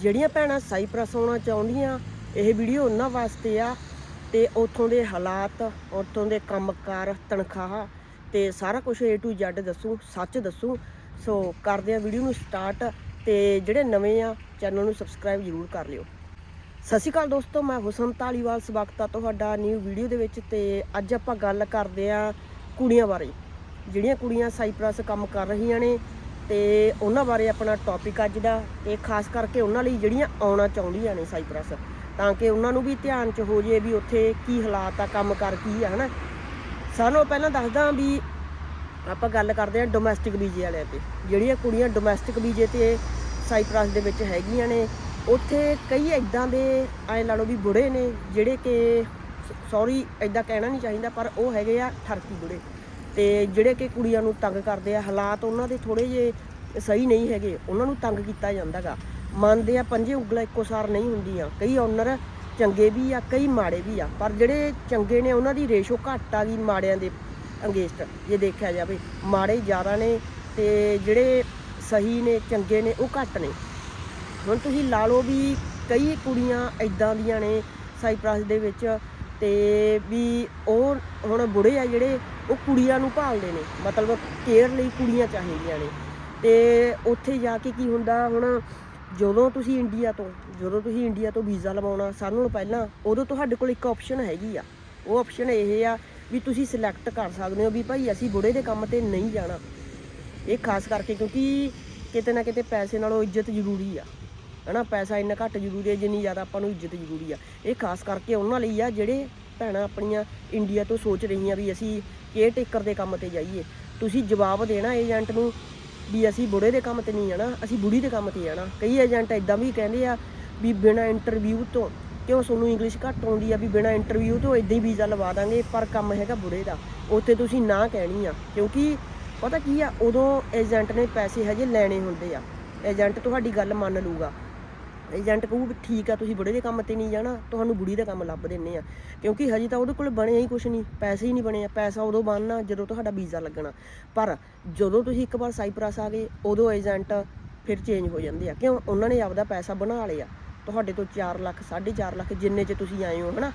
ਜਿਹੜੀਆਂ ਭੈਣਾਂ ਸਾਈਪ੍ਰਸ ਆਉਣਾ ਚਾਹੁੰਦੀਆਂ, ਇਹ ਵੀਡੀਓ ਉਹਨਾਂ ਵਾਸਤੇ ਆ। ਤੇ ਉੱਥੋਂ ਦੇ ਹਾਲਾਤ, ਉੱਥੋਂ ਦੇ ਕੰਮਕਾਰ, ਤਨਖਾਹ ਤੇ ਸਾਰਾ ਕੁਝ A to Z ਦੱਸੂ, ਸੱਚ ਦੱਸੂ। ਸੋ ਕਰਦੇ ਆ ਵੀਡੀਓ ਨੂੰ ਸਟਾਰਟ ਤੇ ਜਿਹੜੇ ਨਵੇਂ ਆ ਚੈਨਲ ਨੂੰ ਸਬਸਕ੍ਰਾਈਬ ਜ਼ਰੂਰ ਕਰ ਲਿਓ। ਸਤਿ ਸ਼੍ਰੀ ਅਕਾਲ ਦੋਸਤੋ, ਮੈਂ ਹੁਸਨ ਧਾਲੀਵਾਲ ਸਵਾਗਤ ਆ ਤੁਹਾਡਾ ਨਿਊ ਵੀਡੀਓ ਦੇ ਵਿੱਚ ਤੇ ਅੱਜ ਆਪਾਂ ਗੱਲ ਕਰਦੇ ਆ ਕੁੜੀਆਂ ਬਾਰੇ। ਜਿਹੜੀਆਂ ਕੁੜੀਆਂ ਸਾਈਪ੍ਰਸ ਕੰਮ ਕਰ ਰਹੀਆਂ ਨੇ ਤੇ ਉਹਨਾਂ ਬਾਰੇ ਆਪਣਾ ਟੌਪਿਕ ਅੱਜ ਦਾ ਤੇ ਖਾਸ ਕਰਕੇ ਉਹਨਾਂ ਲਈ ਜਿਹੜੀਆਂ ਆਉਣਾ ਚਾਹੁੰਦੀਆਂ ਨੇ ਸਾਈਪ੍ਰਸ ਤਾਂ ਕਿ ਉਹਨਾਂ ਨੂੰ ਵੀ ਧਿਆਨ 'ਚ ਹੋ ਜੇ ਵੀ ਉੱਥੇ ਕੀ ਹਾਲਾਤ ਆ, ਕੰਮ ਕਰ ਕੀ ਆ, ਹਨਾ? ਸਾਨੂੰ ਪਹਿਲਾਂ ਦੱਸਦਾ ਵੀ ਆਪਾਂ ਗੱਲ ਕਰਦੇ ਹਾਂ ਡੋਮੈਸਟਿਕ ਵੀਜ਼ੇ ਵਾਲਿਆਂ ਤੇ। ਜਿਹੜੀਆਂ ਕੁੜੀਆਂ ਡੋਮੈਸਟਿਕ ਵੀਜ਼ੇ ਤੇ ਸਾਈਪ੍ਰਸ ਦੇ ਵਿੱਚ ਹੈਗੀਆਂ ਨੇ, ਉੱਥੇ ਕਈ ਐਦਾਂ ਦੇ ਐ ਲਾ ਲਓ ਵੀ ਬੁੜੇ ਨੇ, ਜਿਹੜੇ ਕਿ ਸੌਰੀ ਐਦਾਂ ਕਹਿਣਾ ਨਹੀਂ ਚਾਹੀਦਾ, ਪਰ ਉਹ ਹੈਗੇ ਆ ਠਰਕੀ ਬੁੜੇ। ਤੇ ਜਿਹੜੇ ਕਿ ਕੁੜੀਆਂ ਨੂੰ ਤੰਗ ਕਰਦੇ ਆ, ਹਾਲਾਤ ਉਹਨਾਂ ਦੇ ਥੋੜੇ ਜੇ ਸਹੀ ਨਹੀਂ ਹੈਗੇ, ਉਹਨਾਂ ਨੂੰ ਤੰਗ ਕੀਤਾ ਜਾਂਦਾਗਾ। ਮੰਨਦੇ ਆ ਪੰਜੇ ਉਂਗਲਾਂ ਇੱਕੋ ਸਾਰ ਨਹੀਂ ਹੁੰਦੀਆਂ। ਕਈ ਓਨਰ ਚੰਗੇ ਵੀ ਆ, ਕਈ ਮਾੜੇ ਵੀ ਆ। ਪਰ ਜਿਹੜੇ ਚੰਗੇ ਨੇ, ਉਹਨਾਂ ਦੀ ਰੇਸ਼ੋ ਘੱਟ ਆ ਗਈ ਮਾੜਿਆਂ ਦੇ ਅੰਗੇਸਟ ਜੇ ਦੇਖਿਆ ਜਾਵੇ। ਮਾੜੇ ਜ਼ਿਆਦਾ ਨੇ ਤੇ ਜਿਹੜੇ ਸਹੀ ਨੇ, ਚੰਗੇ ਨੇ, ਉਹ ਘੱਟ ਨੇ। ਹੁਣ ਤੁਸੀਂ ਲਾ ਲਓ ਵੀ ਕਈ ਕੁੜੀਆਂ ਇਦਾਂ ਦੀਆਂ ਨੇ ਸਾਈਪ੍ਰਸ ਦੇ ਵਿੱਚ ਤੇ ਵੀ ਉਹ ਹੁਣ ਬੁੜੇ ਆ ਜਿਹੜੇ, ਉਹ ਕੁੜੀਆਂ ਨੂੰ ਭਾਲਦੇ ਨੇ। ਮਤਲਬ ਕੇਅਰ ਲਈ ਕੁੜੀਆਂ ਚਾਹੀਦੀਆਂ ਨੇ। ਤੇ ਉੱਥੇ ਜਾ ਕੇ ਕੀ ਹੁੰਦਾ, ਹੁਣ ਜਦੋਂ ਤੁਸੀਂ ਇੰਡੀਆ ਤੋਂ, ਜਦੋਂ ਤੁਸੀਂ ਇੰਡੀਆ ਤੋਂ ਵੀਜ਼ਾ ਲਵਾਉਣਾ ਸਾਰਿਆਂ ਨਾਲੋਂ ਪਹਿਲਾਂ ਉਦੋਂ ਤੁਹਾਡੇ ਕੋਲ ਇੱਕ ਆਪਸ਼ਨ ਹੈਗੀ ਆ। ਉਹ ਆਪਸ਼ਨ ਇਹ ਆ ਵੀ ਤੁਸੀਂ ਸਿਲੈਕਟ ਕਰ ਸਕਦੇ ਹੋ ਵੀ ਭਾਈ ਅਸੀਂ ਬੁੜੇ ਦੇ ਕੰਮ ਤੇ ਨਹੀਂ ਜਾਣਾ। ਇਹ ਖਾਸ ਕਰਕੇ ਕਿਉਂਕਿ ਕਿਤੇ ਨਾ ਕਿਤੇ ਪੈਸੇ ਨਾਲੋਂ ਇੱਜ਼ਤ ਜ਼ਰੂਰੀ ਆ। ਹਨਾ, ਪੈਸਾ ਇੰਨਾ ਘੱਟ ਜ਼ਰੂਰੀ ਹੈ ਜਿੰਨੀ ਜ਼ਿਆਦਾ ਆਪਾਂ ਨੂੰ ਇੱਜ਼ਤ ਜ਼ਰੂਰੀ ਆ। ਇਹ ਖਾਸ ਕਰਕੇ ਉਹਨਾਂ ਲਈ ਆ ਜਿਹੜੇ ਭੈਣਾਂ ਆਪਣੀਆਂ ਇੰਡੀਆ ਤੋਂ ਸੋਚ ਰਹੀਆਂ ਵੀ ਅਸੀਂ ਕੇਅਰ ਟੇਕਰ ਦੇ ਕੰਮ ਤੇ ਜਾਈਏ। ਤੁਸੀਂ ਜਵਾਬ ਦੇਣਾ ਏਜੰਟ ਨੂੰ ਵੀ ਅਸੀਂ ਬੁੜੇ ਦੇ ਕੰਮ ਤੇ ਨਹੀਂ ਜਾਣਾ, ਅਸੀਂ ਬੁੜੀ ਦੇ ਕੰਮ ਤੇ ਜਾਣਾ। ਕਈ ਏਜੰਟ ਇਦਾਂ ਵੀ ਕਹਿੰਦੇ ਆ ਵੀ ਬਿਨਾ ਇੰਟਰਵਿਊ ਤੋਂ ਕਿਉਂ ਤੁਹਾਨੂੰ ਇੰਗਲਿਸ਼ ਘੱਟ ਆਉਂਦੀ ਆ, ਵੀ ਬਿਨਾ ਇੰਟਰਵਿਊ ਤੋਂ ਇਦਾਂ ਹੀ ਵੀਜ਼ਾ ਲਵਾ ਦਾਂਗੇ, ਪਰ ਕੰਮ ਹੈਗਾ ਬੁੜੇ ਦਾ। ਉੱਥੇ ਤੁਸੀਂ ਨਾ ਕਹਿਣੀ ਆ, ਕਿਉਂਕਿ ਪਤਾ ਕੀ ਆ, ਉਦੋਂ ਏਜੰਟ ਨੇ ਪੈਸੇ ਹਜੇ ਲੈਣੇ ਹੁੰਦੇ ਆ। ਏਜੰਟ ਤੁਹਾਡੀ ਗੱਲ ਮੰਨ ਲੂਗਾ ਏਜੰਟ ਕਹੂ ਵੀ ਠੀਕ ਆ, ਤੁਸੀਂ ਬੁੜੇ ਦੇ ਕੰਮ ਤੇ ਨਹੀਂ ਜਾਣਾ, ਤੁਹਾਨੂੰ ਬੁੜੀ ਦਾ ਕੰਮ ਲੱਭ ਦਿੰਨੇ ਆ। ਕਿਉਂਕਿ ਹਜੇ ਤਾਂ ਉਹਦੇ ਕੋਲ ਬਣਿਆ ਹੀ ਕੁਝ ਨਹੀਂ, ਪੈਸੇ ਹੀ ਨਹੀਂ ਬਣੇ ਆ ਪੈਸਾ ਉਦੋਂ ਬਣਨਾ ਜਦੋਂ ਤੁਹਾਡਾ ਵੀਜ਼ਾ ਲੱਗਣਾ। ਪਰ ਜਦੋਂ ਤੁਸੀਂ ਇੱਕ ਵਾਰ ਸਾਈਪ੍ਰਸ ਆ ਗਏ, ਉਦੋਂ ਏਜੰਟ ਫਿਰ ਚੇਂਜ ਹੋ ਜਾਂਦੇ ਆ। ਕਿਉਂ? ਉਹਨਾਂ ਨੇ ਆਪਦਾ ਪੈਸਾ ਬਣਾ ਲਿਆ। ਤੁਹਾਡੇ ਤੋਂ 4 ਲੱਖ 4.5 ਲੱਖ ਜਿੰਨੇ 'ਚ ਤੁਸੀਂ ਆਏ ਹੋ, ਹਨਾ?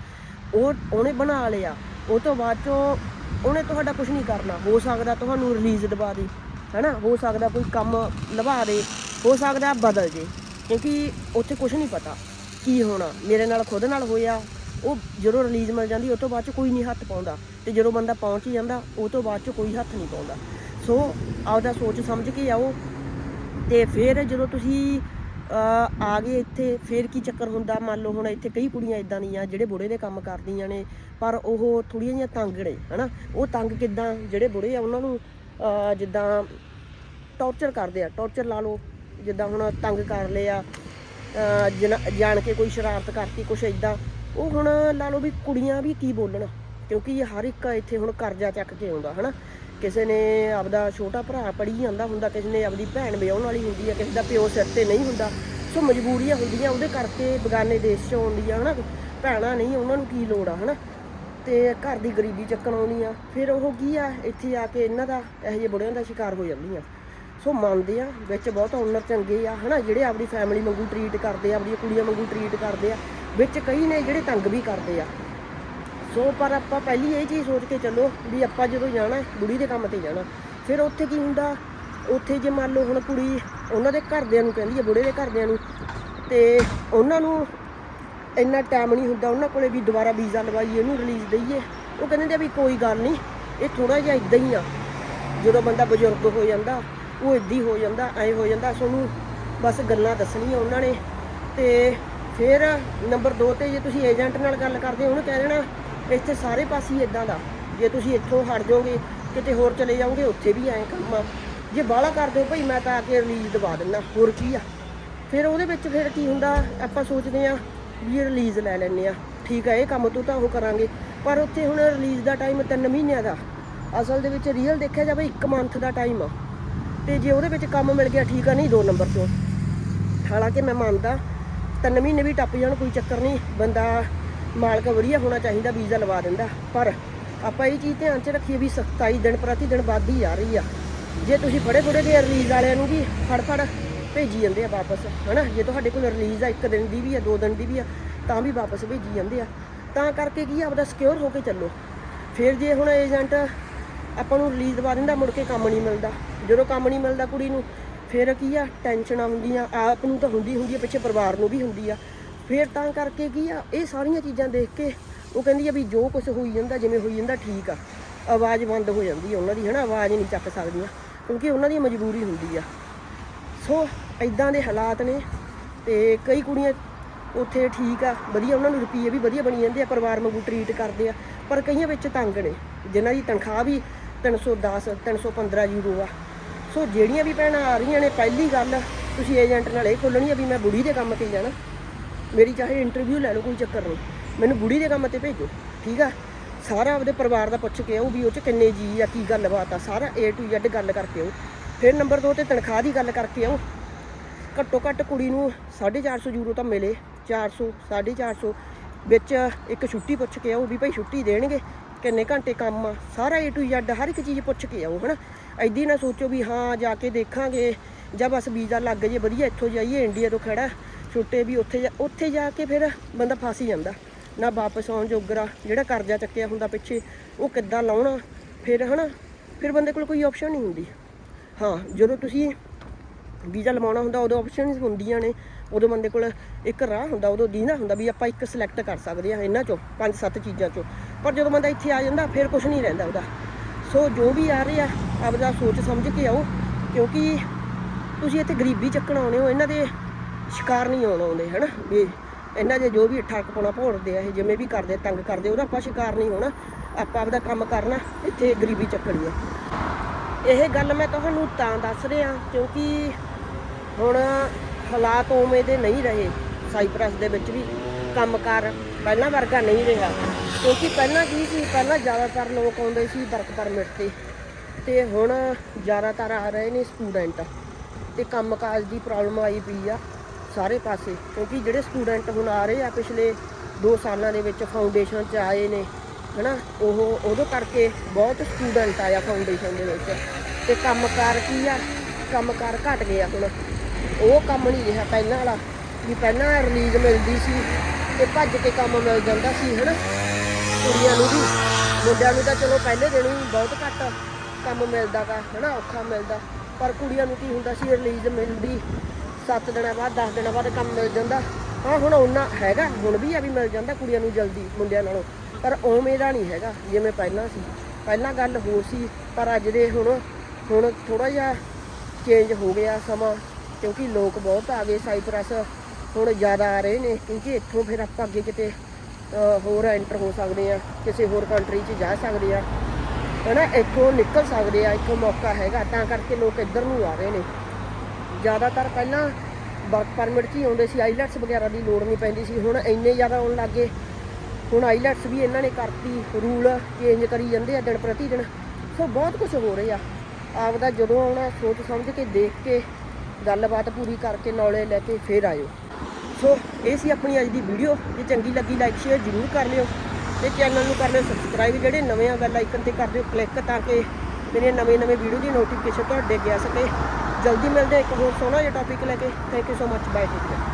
ਉਹ, ਉਹਨੇ ਬਣਾ ਲਿਆ। ਉਹ ਤੋਂ ਬਾਅਦ ਚੋਂ ਉਹਨੇ ਤੁਹਾਡਾ ਕੁਝ ਨਹੀਂ ਕਰਨਾ। ਹੋ ਸਕਦਾ ਤੁਹਾਨੂੰ ਰਿਲੀਜ਼ ਦਵਾ ਦੇ, ਹਨਾ? ਹੋ ਸਕਦਾ ਕੋਈ ਕੰਮ ਲਵਾ ਦੇ, ਹੋ ਸਕਦਾ ਬਦਲ ਜੇ। ਕਿਉਂਕਿ ਉੱਥੇ ਕੁਝ ਨਹੀਂ ਪਤਾ ਕੀ ਹੋਣਾ। ਮੇਰੇ ਨਾਲ ਖੁਦ ਨਾਲ ਹੋਇਆ। ਉਹ ਜਦੋਂ ਰਿਲੀਜ਼ ਮਿਲ ਜਾਂਦੀ, ਉਹ ਤੋਂ ਬਾਅਦ ਚ ਕੋਈ ਨਹੀਂ ਹੱਥ ਪਾਉਂਦਾ। ਤੇ ਜਦੋਂ ਬੰਦਾ ਪਹੁੰਚ ਹੀ ਜਾਂਦਾ, ਉਹ ਤੋਂ ਬਾਅਦ ਚ ਕੋਈ ਹੱਥ ਨਹੀਂ ਪਾਉਂਦਾ। ਸੋ ਆਪਦਾ ਸੋਚ ਸਮਝ ਕੇ ਆਓ। ਤੇ ਫਿਰ ਜਦੋਂ ਤੁਸੀਂ ਆ ਗਏ ਇੱਥੇ, ਫਿਰ ਕੀ ਚੱਕਰ ਹੁੰਦਾ? ਮੰਨ ਲਓ ਹੁਣ ਇੱਥੇ ਕਈ ਕੁੜੀਆਂ ਇਦਾਂ ਦੀਆਂ ਜਿਹੜੇ ਬੁੜੇ ਦੇ ਕੰਮ ਕਰਦੀਆਂ ਨੇ, ਪਰ ਉਹ ਥੋੜੀਆਂ ਜਿਹੀਆਂ ਤੰਗ ਨੇ, ਹਨਾ? ਉਹ ਤੰਗ ਕਿਦਾਂ? ਜਿਹੜੇ ਬੁੜੇ ਆ, ਉਹਨਾਂ ਨੂੰ ਜਿੱਦਾਂ ਟੌਰਚਰ ਕਰਦੇ ਆ। ਟੌਰਚਰ ਲਾ ਲਓ। ਜਿੱਦਾਂ ਹੁਣ ਤੰਗ ਕਰ ਲਿਆ, ਅਹ ਜਾਣ ਕੇ ਕੋਈ ਸ਼ਰਾਰਤ ਕਰਤੀ, ਕੁਛ ਇਦਾਂ ਉਹ ਹੁਣ ਲਾ ਲਓ ਵੀ ਕੁੜੀਆਂ ਵੀ ਕੀ ਬੋਲਣ? ਕਿਉਂਕਿ ਹਰ ਇੱਕ ਇੱਥੇ ਹੁਣ ਕਰਜ਼ਾ ਚੱਕ ਕੇ ਆਉਂਦਾ, ਹਨਾ? ਕਿਸੇ ਨੇ ਆਪਦਾ ਛੋਟਾ ਭਰਾ ਪੜੀ ਜਾਂਦਾ ਹੁੰਦਾ, ਕਿਸੇ ਨੇ ਆਪਦੀ ਭੈਣ ਵਿਆਹਣ ਵਾਲੀ ਹੁੰਦੀ ਹੈ ਕਿਸੇ ਦਾ ਪਿਓ ਸਿਰ ਤੇ ਨਹੀਂ ਹੁੰਦਾ, ਸੋ ਮਜਬੂਰੀਆਂ ਹੁੰਦੀਆਂ, ਉਹਦੇ ਕਰਕੇ ਬਗਾਨੇ ਦੇਸ਼ 'ਚ ਆਉਂਦੀਆਂ ਹਨਾ? ਭੈਣਾਂ ਨਹੀਂ, ਉਹਨਾਂ ਨੂੰ ਕੀ ਲੋੜ ਆ, ਹਨਾ? ਤੇ ਘਰ ਦੀ ਗਰੀਬੀ ਚੱਕਣ ਆਉਣੀ ਆ ਫਿਰ ਉਹ ਕੀ ਆ, ਇੱਥੇ ਆ ਕੇ ਇਹਨਾਂ ਦਾ ਇਹੋ ਜਿਹੇ ਬੁੜਿਆਂ ਦਾ ਸ਼ਿਕਾਰ ਹੋ ਜਾਂਦੀਆਂ। ਸੋ ਮੰਨਦੇ ਆ, ਵਿੱਚ ਬਹੁਤ ਓਨਰ ਚੰਗੇ ਆ, ਹਨਾ, ਜਿਹੜੇ ਆਪਣੀ ਫੈਮਿਲੀ ਵਾਂਗੂ ਟਰੀਟ ਕਰਦੇ ਆ, ਆਪਣੀਆਂ ਕੁੜੀਆਂ ਵਾਂਗੂ ਟਰੀਟ ਕਰਦੇ ਆ, ਵਿੱਚ ਕਈ ਨੇ ਜਿਹੜੇ ਤੰਗ ਵੀ ਕਰਦੇ ਆ। ਸੋ ਪਰ ਆਪਾਂ ਪਹਿਲੀ ਇਹ ਚੀਜ਼ ਸੋਚ ਕੇ ਚੱਲੋ ਵੀ ਆਪਾਂ ਜਦੋਂ ਜਾਣਾ, ਬੁੜੀ ਦੇ ਕੰਮ ਤੇ ਜਾਣਾ, ਫਿਰ ਉੱਥੇ ਕੀ ਹੁੰਦਾ? ਉੱਥੇ ਜੇ ਮੰਨ ਲਓ ਹੁਣ ਕੁੜੀ ਉਹਨਾਂ ਦੇ ਘਰਦਿਆਂ ਨੂੰ ਕਹਿੰਦੀ ਹੈ ਬੁੜੇ ਦੇ ਘਰਦਿਆਂ ਨੂੰ, ਤੇ ਉਹਨਾਂ ਨੂੰ ਇੰਨਾ ਟਾਈਮ ਨਹੀਂ ਹੁੰਦਾ, ਉਹਨਾਂ ਕੋਲੇ ਵੀ ਦੁਬਾਰਾ ਵੀਜ਼ਾ ਲਵਾਈਏ, ਉਹਨੂੰ ਰਿਲੀਜ਼ ਦਈਏ। ਉਹ ਕਹਿੰਦੇ ਆ ਵੀ ਕੋਈ ਗੱਲ ਨਹੀਂ, ਇਹ ਥੋੜਾ ਜਿਹਾ ਇਦਾਂ ਹੀ ਆ। ਜਦੋਂ ਬੰਦਾ ਬਜ਼ੁਰਗ ਹੋ ਜਾਂਦਾ ਉਹ ਇਦਾਂ ਹੀ ਹੋ ਜਾਂਦਾ, ਐ ਹੋ ਜਾਂਦਾ ਤੁਹਾਨੂੰ ਬਸ ਗੱਲਾਂ ਦੱਸਣੀਆਂ ਉਹਨਾਂ ਨੇ। ਤੇ ਫਿਰ ਨੰਬਰ 2 ਤੇ ਜੇ ਤੁਸੀਂ ਏਜੰਟ ਨਾਲ ਗੱਲ ਕਰਦੇ ਹੋ ਉਹਨੂੰ ਕਹਿ ਦੇਣਾ, ਇੱਥੇ ਸਾਰੇ ਪਾਸੇ ਹੀ ਇਦਾਂ ਦਾ। ਜੇ ਤੁਸੀਂ ਇੱਥੋਂ ਹਟ ਜਾਓਗੇ, ਕਿਤੇ ਹੋਰ ਚਲੇ ਜਾਓਗੇ, ਉੱਥੇ ਵੀ ਐਂ ਕੰਮ ਆ। ਜੇ ਬਾਹਲਾ ਕਰਦੇ ਹੋ ਭਾਈ, ਮੈਂ ਤਾਂ ਆ ਕੇ ਰਿਲੀਜ਼ ਦਵਾ ਦਿੰਦਾ, ਹੋਰ ਕੀ ਆ। ਫਿਰ ਉਹਦੇ ਵਿੱਚ ਫਿਰ ਕੀ ਹੁੰਦਾ, ਆਪਾਂ ਸੋਚਦੇ ਆ ਵੀ ਇਹ ਰਿਲੀਜ਼ ਲੈ ਲੈਂਦੇ ਆ ਠੀਕ ਆ, ਇਹ ਕੰਮ ਤੋਂ ਤਾਂ ਉਹ ਕਰਾਂਗੇ। ਪਰ ਉੱਥੇ ਹੁਣ ਰਿਲੀਜ਼ ਦਾ ਟਾਈਮ 3 ਮਹੀਨਿਆਂ ਦਾ। ਅਸਲ ਦੇ ਵਿੱਚ ਰੀਅਲ ਦੇਖਿਆ ਜਾਵੇ 1 ਮੰਥ ਦਾ ਟਾਈਮ ਆ। ਤੇ ਜੇ ਉਹਦੇ ਵਿੱਚ ਕੰਮ ਮਿਲ ਗਿਆ ਠੀਕ ਆ ਨਹੀਂ 2 ਨੰਬਰ ਤੋਂ। ਹਾਲਾਂਕਿ ਮੈਂ ਮੰਨਦਾ ਤਿੰਨ ਮਹੀਨੇ ਵੀ ਟੱਪ ਜਾਣ ਕੋਈ ਚੱਕਰ ਨਹੀਂ। ਬੰਦਾ ਮਾਲਕ ਵਧੀਆ ਹੋਣਾ ਚਾਹੀਦਾ ਵੀਜ਼ਾ ਲਵਾ ਦਿੰਦਾ। ਪਰ ਆਪਾਂ ਇਹ ਚੀਜ਼ ਧਿਆਨ 'ਚ ਰੱਖੀਏ ਵੀ 27 ਦਿਨ ਪ੍ਰਤੀ ਦਿਨ ਵੱਧਦੀ ਜਾ ਰਹੀ ਆ। ਜੇ ਤੁਸੀਂ ਫੜੇ ਫੜੇ ਦੇ ਰਿਲੀਜ਼ ਵਾਲਿਆਂ ਨੂੰ ਵੀ ਫੜ ਫੜ ਭੇਜੀ ਜਾਂਦੇ ਆ ਵਾਪਸ ਹਨਾ? ਜੇ ਤੁਹਾਡੇ ਕੋਲ ਰਿਲੀਜ਼ ਆ ਇੱਕ ਦਿਨ ਦੀ ਵੀ ਆ ਦੋ ਦਿਨ ਦੀ ਵੀ ਆ ਤਾਂ ਵੀ ਵਾਪਸ ਭੇਜੀ ਜਾਂਦੇ ਆ। ਤਾਂ ਕਰਕੇ ਕੀ ਆ, ਆਪਦਾ ਸਿਕਿਉਰ ਹੋ ਕੇ ਚੱਲੋ। ਫਿਰ ਜੇ ਹੁਣ ਏਜੰਟ ਆਪਾਂ ਨੂੰ ਰਿਲੀਜ਼ ਦਵਾ ਦਿੰਦਾ, ਮੁੜ ਕੇ ਕੰਮ ਨਹੀਂ ਮਿਲਦਾ। ਜਦੋਂ ਕੰਮ ਨਹੀਂ ਮਿਲਦਾ ਕੁੜੀ ਨੂੰ, ਫਿਰ ਕੀ ਆ, ਟੈਨਸ਼ਨਾਂ ਹੁੰਦੀਆਂ, ਆਪ ਨੂੰ ਤਾਂ ਹੁੰਦੀ ਹੁੰਦੀ ਆ, ਪਿੱਛੇ ਪਰਿਵਾਰ ਨੂੰ ਵੀ ਹੁੰਦੀ ਆ। ਫਿਰ ਤਾਂ ਕਰਕੇ ਕੀ ਆ, ਇਹ ਸਾਰੀਆਂ ਚੀਜ਼ਾਂ ਦੇਖ ਕੇ ਉਹ ਕਹਿੰਦੀ ਆ ਵੀ ਜੋ ਕੁਝ ਹੋਈ ਜਾਂਦਾ, ਜਿਵੇਂ ਹੋਈ ਜਾਂਦਾ, ਠੀਕ ਆ। ਆਵਾਜ਼ ਬੰਦ ਹੋ ਜਾਂਦੀ ਆ ਉਹਨਾਂ ਦੀ, ਹਨਾ? ਆਵਾਜ਼ ਨਹੀਂ ਚੱਕ ਸਕਦੀਆਂ, ਕਿਉਂਕਿ ਉਹਨਾਂ ਦੀ ਮਜਬੂਰੀ ਹੁੰਦੀ ਆ। ਸੋ ਇਦਾਂ ਦੇ ਹਾਲਾਤ ਨੇ ਤੇ ਕਈ ਕੁੜੀਆਂ ਉੱਥੇ ਠੀਕ ਆ, ਵਧੀਆ ਉਹਨਾਂ ਨੂੰ ਰੁਪਈਏ ਵੀ ਵਧੀਆ ਬਣੀ ਜਾਂਦੇ ਆ, ਪਰਿਵਾਰ ਵਾਂਗੂ ਟਰੀਟ ਕਰਦੇ ਆ, ਪਰ ਕਈਆਂ ਵਿੱਚ ਤੰਗ ਨੇ, ਜਿਨ੍ਹਾਂ ਦੀ ਤਨਖਾਹ ਵੀ 310 315 ਯੂਰੋ ਆ। ਸੋ ਜਿਹੜੀਆਂ ਵੀ ਭੈਣਾਂ ਆ ਰਹੀਆਂ ਨੇ, ਪਹਿਲੀ ਗੱਲ ਤੁਸੀਂ ਏਜੰਟ ਨਾਲ ਇਹ ਖੋਲਣੀ ਆ ਵੀ ਮੈਂ ਬੁੜੀ ਦੇ ਕੰਮ ਤੇ ਜਾਣਾ। ਮੇਰੀ ਚਾਹੇ ਇੰਟਰਵਿਊ ਲੈ ਲਓ, ਕੋਈ ਚੱਕਰ ਨਹੀਂ। ਮੈਨੂੰ ਬੁੜੀ ਦੇ ਕੰਮ ਤੇ ਭੇਜੋ, ਠੀਕ ਆ? ਸਾਰਾ ਆਪਦੇ ਪਰਿਵਾਰ ਦਾ ਪੁੱਛ ਕੇ ਆਓ ਵੀ ਉਹ ਚ ਕਿੰਨੇ ਜੀ ਆ, ਕੀ ਗੱਲਬਾਤ ਆ, ਸਾਰਾ A to Z ਗੱਲ ਕਰਕੇ ਆਓ ਫਿਰ ਨੰਬਰ 2 ਤੇ ਤਨਖਾਹ ਦੀ ਗੱਲ ਕਰਕੇ ਆਓ ਘੱਟੋ ਘੱਟ ਕੁੜੀ ਨੂੰ 450 ਯੂਰੋ ਤਾਂ ਮਿਲੇ 400 450 ਵਿੱਚ ਇੱਕ ਛੁੱਟੀ ਪੁੱਛ ਕੇ ਆਓ ਵੀ ਭਾਈ ਛੁੱਟੀ ਦੇਣਗੇ। ਕਿੰਨੇ ਘੰਟੇ ਕੰਮ ਆ, ਸਾਰਾ A to Z ਹਰ ਇੱਕ ਚੀਜ਼ ਪੁੱਛ ਕੇ ਆਓ, ਹਨਾ? ਐਦੀ ਨਾ ਸੋਚੋ ਵੀ ਹਾਂ, ਜਾ ਕੇ ਦੇਖਾਂਗੇ, ਜਾਂ ਬਸ ਵੀਜ਼ਾ ਲੱਗ ਜੇ, ਵਧੀਆ ਇੱਥੋਂ ਜਾਈਏ ਇੰਡੀਆ ਤੋਂ ਖੜਾ, ਛੁੱਟੇ ਵੀ ਉੱਥੇ ਜਾ ਉੱਥੇ ਜਾ ਕੇ ਫਿਰ ਬੰਦਾ ਫਸ ਹੀ ਜਾਂਦਾ। ਨਾ ਵਾਪਸ ਆਉਣ ਜੋਗਰਾ, ਜਿਹੜਾ ਕਰਜ਼ਾ ਚੱਕਿਆ ਹੁੰਦਾ ਪਿੱਛੇ, ਉਹ ਕਿੱਦਾਂ ਲਾਉਣਾ? ਫਿਰ, ਹਨਾ? ਫਿਰ ਬੰਦੇ ਕੋਲ ਕੋਈ ਆਪਸ਼ਨ ਨਹੀਂ ਹੁੰਦੀ। ਹਾਂ, ਜਦੋਂ ਤੁਸੀਂ ਵੀਜ਼ਾ ਲਵਾਉਣਾ ਹੁੰਦਾ, ਉਦੋਂ ਆਪਸ਼ਨਸ ਹੁੰਦੀਆਂ ਨੇ। ਉਦੋਂ ਬੰਦੇ ਕੋਲ ਇੱਕ ਰਾਹ ਹੁੰਦਾ, ਉਦੋਂ ਦੀਨਾ ਹੁੰਦਾ ਵੀ ਆਪਾਂ ਇੱਕ ਸਿਲੈਕਟ ਕਰ ਸਕਦੇ ਆ ਇਹਨਾਂ ਚੋਂ, ਪੰਜ ਸੱਤ ਚੀਜ਼ਾਂ ਚੋਂ। ਪਰ ਜਦੋਂ ਬੰਦਾ ਇੱਥੇ ਆ ਜਾਂਦਾ, ਫਿਰ ਕੁਝ ਨਹੀਂ ਰਹਿੰਦਾ ਉਹਦਾ। ਸੋ ਜੋ ਵੀ ਆ ਰਿਹਾ, ਆਪਦਾ ਸੋਚ ਸਮਝ ਕੇ ਆਓ, ਕਿਉਂਕਿ ਤੁਸੀਂ ਇੱਥੇ ਗਰੀਬੀ ਚੱਕਣ ਆਉਣੇ ਹੋ, ਇਹਨਾਂ ਦੇ ਸ਼ਿਕਾਰ ਨਹੀਂ ਆਉਣ ਆਉਂਦੇ, ਹਨਾ? ਵੀ ਇਹਨਾਂ ਦੇ ਜੋ ਵੀ ਠੱਕ ਪਾਉਣਾ ਭੋੜਦੇ ਆ, ਇਹ ਜਿਵੇਂ ਵੀ ਕਰਦੇ, ਤੰਗ ਕਰਦੇ, ਉਹਦਾ ਆਪਾਂ ਸ਼ਿਕਾਰ ਨਹੀਂ ਹੋਣਾ। ਆਪਾਂ ਆਪਦਾ ਕੰਮ ਕਰਨਾ, ਇੱਥੇ ਗਰੀਬੀ ਚੱਕਣੀ ਆ। ਇਹ ਗੱਲ ਮੈਂ ਤੁਹਾਨੂੰ ਤਾਂ ਦੱਸ ਰਿਹਾ, ਕਿਉਂਕਿ ਹੁਣ ਹਾਲਾਤ ਉਵੇਂ ਦੇ ਨਹੀਂ ਰਹੇ, ਸਾਈਪ੍ਰਸ ਦੇ ਵਿੱਚ ਵੀ ਕੰਮਕਾਰ ਪਹਿਲਾਂ ਵਰਗਾ ਨਹੀਂ ਰਿਹਾ। ਕਿਉਂਕਿ ਪਹਿਲਾਂ ਕੀ ਸੀ, ਪਹਿਲਾਂ ਜ਼ਿਆਦਾਤਰ ਲੋਕ ਆਉਂਦੇ ਸੀ ਵਰਕ ਪਰਮਿਟ ਤੇ ਤੇ ਹੁਣ ਜ਼ਿਆਦਾਤਰ ਆ ਰਹੇ ਨੇ ਸਟੂਡੈਂਟ ਤੇ ਕੰਮਕਾਜ ਦੀ ਪ੍ਰੋਬਲਮ ਆਈ ਪਈ ਆ ਸਾਰੇ ਪਾਸੇ, ਕਿਉਂਕਿ ਜਿਹੜੇ ਸਟੂਡੈਂਟ ਹੁਣ ਆ ਰਹੇ ਆ ਪਿਛਲੇ 2 ਸਾਲਾਂ ਦੇ ਵਿੱਚ ਫਾਊਂਡੇਸ਼ਨ 'ਚ ਆਏ ਨੇ, ਹਨਾ, ਉਹ, ਉਹਦੇ ਕਰਕੇ ਬਹੁਤ ਸਟੂਡੈਂਟ ਆਇਆ ਫਾਊਂਡੇਸ਼ਨ ਦੇ ਵਿੱਚ ਤੇ ਕੰਮਕਾਰ ਕੀ ਆ, ਕੰਮਕਾਰ ਘਟ ਗਿਆ ਹੁਣ, ਉਹ ਕੰਮ ਨਹੀਂ ਰਿਹਾ ਪਹਿਲਾਂ ਵਾਲਾ, ਵੀ ਪਹਿਲਾਂ ਰਿਲੀਜ਼ ਮਿਲਦੀ ਸੀ ਤੇ ਭੱਜ ਕੇ ਕੰਮ ਮਿਲ ਜਾਂਦਾ ਸੀ, ਹਨਾ। ਕੁੜੀਆਂ ਨੂੰ ਵੀ। ਮੁੰਡਿਆਂ ਨੂੰ ਤਾਂ ਚਲੋ ਪਹਿਲੇ ਦਿਨ ਹੀ ਬਹੁਤ ਘੱਟ ਕੰਮ ਮਿਲਦਾ ਗਾ, ਹਨਾ, ਔਖਾ ਮਿਲਦਾ। ਪਰ ਕੁੜੀਆਂ ਨੂੰ ਕੀ ਹੁੰਦਾ ਸੀ ਰਿਲੀਜ਼ ਮਿਲਦੀ 7 ਦਿਨਾਂ ਬਾਅਦ 10 ਦਿਨਾਂ ਬਾਅਦ ਕੰਮ ਮਿਲ ਜਾਂਦਾ। ਹਾਂ, ਹੁਣ ਉਹਨਾਂ ਹੈਗਾ, ਹੁਣ ਵੀ ਆ ਵੀ ਮਿਲ ਜਾਂਦਾ ਕੁੜੀਆਂ ਨੂੰ ਜਲਦੀ, ਮੁੰਡਿਆਂ ਨਾਲੋਂ। ਪਰ ਉਵੇਂ ਦਾ ਨਹੀਂ ਹੈਗਾ, ਜਿਵੇਂ ਪਹਿਲਾਂ ਸੀ। ਪਹਿਲਾਂ ਗੱਲ ਹੋਰ ਸੀ, ਪਰ ਅੱਜ ਦੇ ਹੁਣ ਹੁਣ ਥੋੜਾ ਜਿਹਾ ਚੇਂਜ ਹੋ ਗਿਆ ਸਮਾਂ, ਕਿਉਂਕਿ ਲੋਕ ਬਹੁਤ ਆ ਗਏ ਸਾਈਪ੍ਰਸ ਹੁਣ ਜ਼ਿਆਦਾ ਆ ਰਹੇ ਨੇ, ਕਿਉਂਕਿ ਇੱਥੋਂ ਫਿਰ ਆਪਾਂ ਅੱਗੇ ਕਿਤੇ ਹੋਰ ਐਂਟਰ ਹੋ ਸਕਦੇ ਆ, ਕਿਸੇ ਹੋਰ ਕੰਟਰੀ 'ਚ ਜਾ ਸਕਦੇ ਆ, ਹਨਾ, ਇੱਥੋਂ ਨਿਕਲ ਸਕਦੇ ਆ, ਇੱਥੋਂ ਮੌਕਾ ਹੈਗਾ, ਤਾਂ ਕਰਕੇ ਲੋਕ ਇੱਧਰ ਨੂੰ ਆ ਰਹੇ ਨੇ। ਜ਼ਿਆਦਾਤਰ ਪਹਿਲਾਂ ਵਰਕ ਪਰਮਿਟ 'ਚ ਹੀ ਆਉਂਦੇ ਸੀ ਆਈਲੈਟਸ ਵਗੈਰਾ ਦੀ ਲੋੜ ਨਹੀਂ ਪੈਂਦੀ ਸੀ, ਹੁਣ ਇੰਨੇ ਜ਼ਿਆਦਾ ਆਉਣ ਲੱਗੇ ਹੁਣ ਆਈਲੈਟਸ ਵੀ ਇਹਨਾਂ ਨੇ ਕਰਤੀ ਰੂਲ ਚੇਂਜ ਕਰੀ ਜਾਂਦੇ ਆ ਦਿਨ ਪ੍ਰਤੀ ਦਿਨ। ਸੋ ਬਹੁਤ ਕੁਝ ਹੋ ਰਿਹਾ। ਆਪਦਾ ਜਦੋਂ ਆਉਣਾ ਸੋਚ ਸਮਝ ਕੇ, ਦੇਖ ਕੇ, ਗੱਲਬਾਤ ਪੂਰੀ ਕਰਕੇ ਨੌਲੇਜ ਲੈ ਕੇ ਫੇਰ ਆਇਓ। ਸੋ ਇਹ ਸੀ ਆਪਣੀ ਅੱਜ ਦੀ ਵੀਡੀਓ ਜੇ ਚੰਗੀ ਲੱਗੀ ਲਾਈਕ ਸ਼ੇਅਰ ਜ਼ਰੂਰ ਕਰ ਲਿਓ ਤੇ ਚੈਨਲ ਨੂੰ ਕਰ ਲਿਓ ਸਬਸਕ੍ਰਾਈਬ ਜਿਹੜੇ ਨਵੇਂ ਆ ਬੈਲ ਆਈਕਨ ਤੇ ਕਰ ਦਿਓ ਕਲਿੱਕ ਤਾਂ ਕਿ ਮੇਰੇ ਨਵੇਂ ਨਵੇਂ ਵੀਡੀਓ ਦੀ ਨੋਟੀਫਿਕੇਸ਼ਨ ਤੁਹਾਡੇ ਅੱਗੇ ਆ ਸਕੇ। ਜਲਦੀ ਮਿਲਦੇ ਹਾਂ ਇੱਕ ਹੋਰ ਸੋਹਣਾ ਜਿਹਾ ਟੌਪਿਕ ਲੈ ਕੇ। Thank you so much bye take care